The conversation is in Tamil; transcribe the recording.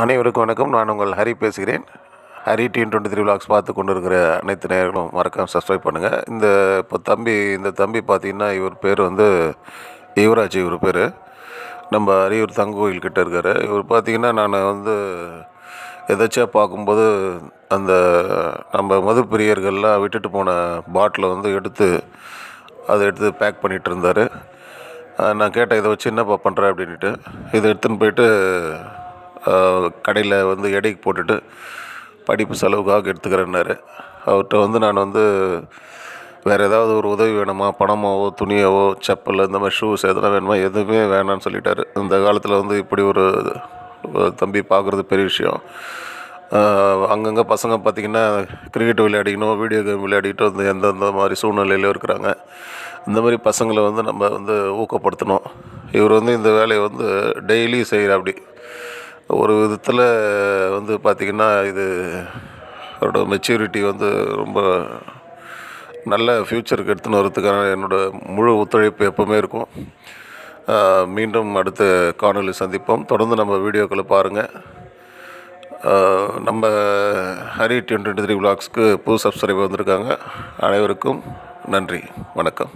அனைவருக்கும் வணக்கம். நான் உங்கள் ஹரி பேசுகிறேன். Hari teen twenty three vlogs பார்த்து கொண்டு இருக்கிற அனைத்து நேர்களும் மறக்காமல் சப்ஸ்கிரைப் பண்ணுங்கள் இந்த இப்போ தம்பி இந்த தம்பி பார்த்தீங்கன்னா இவர் பேர் வந்து யுவராஜ் இவர் பேர். நம்ம அரியூர் தங்கோயில் கிட்டே இருக்கார். இவர் பார்த்தீங்கன்னா நான் வந்து எதாச்சியாக பார்க்கும்போது அந்த நம்ம மது பிரியர்கள்லாம் விட்டுட்டு போன பாட்டிலை வந்து எடுத்து அதை எடுத்து பேக் பண்ணிகிட்டு இருந்தார். நான் கேட்டேன் இதை வச்சு என்னப்பா பண்ணுறேன் அப்படின்ட்டு இதை எடுத்துன்னு போயிட்டு கடையில் வந்து எடைக்கு போட்டுட்டு படிப்பு செலவுக்காக எடுத்துக்கிறேன்னாரு. அவர்கிட்ட வந்து நான் வந்து வேறு ஏதாவது ஒரு உதவி வேணுமா? பணமாவோ துணியாவோ செப்பல் இந்த மாதிரி ஷூஸ் எதனா வேணுமா? எதுவுமே வேணான்னு சொல்லிட்டாரு. இந்த காலத்தில் வந்து இப்படி ஒரு தம்பி பார்க்குறது பெரிய விஷயம். அங்கங்கே பசங்க பார்த்திங்கன்னா கிரிக்கெட் விளையாடிக்கணும் வீடியோ கேம் விளையாடிக்கிட்டு வந்து எந்தெந்த மாதிரி சூழ்நிலையிலும் இருக்கிறாங்க. இந்த மாதிரி பசங்களை வந்து நம்ம வந்து ஊக்கப்படுத்தணும். இவர் வந்து இந்த வேலையை வந்து டெய்லி செய்கிறாப்படி ஒரு விதத்தில் வந்து பார்த்திங்கன்னா இது அவரோட மெச்சூரிட்டி வந்து ரொம்ப நல்ல ஃப்யூச்சருக்கு எடுத்துன்னு வரதுக்கான என்னோடய முழு ஒத்துழைப்பு எப்போவுமே இருக்கும். மீண்டும் அடுத்த காணொலி சந்திப்போம். தொடர்ந்து நம்ம வீடியோக்களை பாருங்கள் நம்ம ஹரி டுவெண்ட்டி த்ரீ விளாக்ஸ்க்கு புது சப்ஸ்கிரைபர் வந்திருக்காங்க. அனைவருக்கும் நன்றி. வணக்கம்.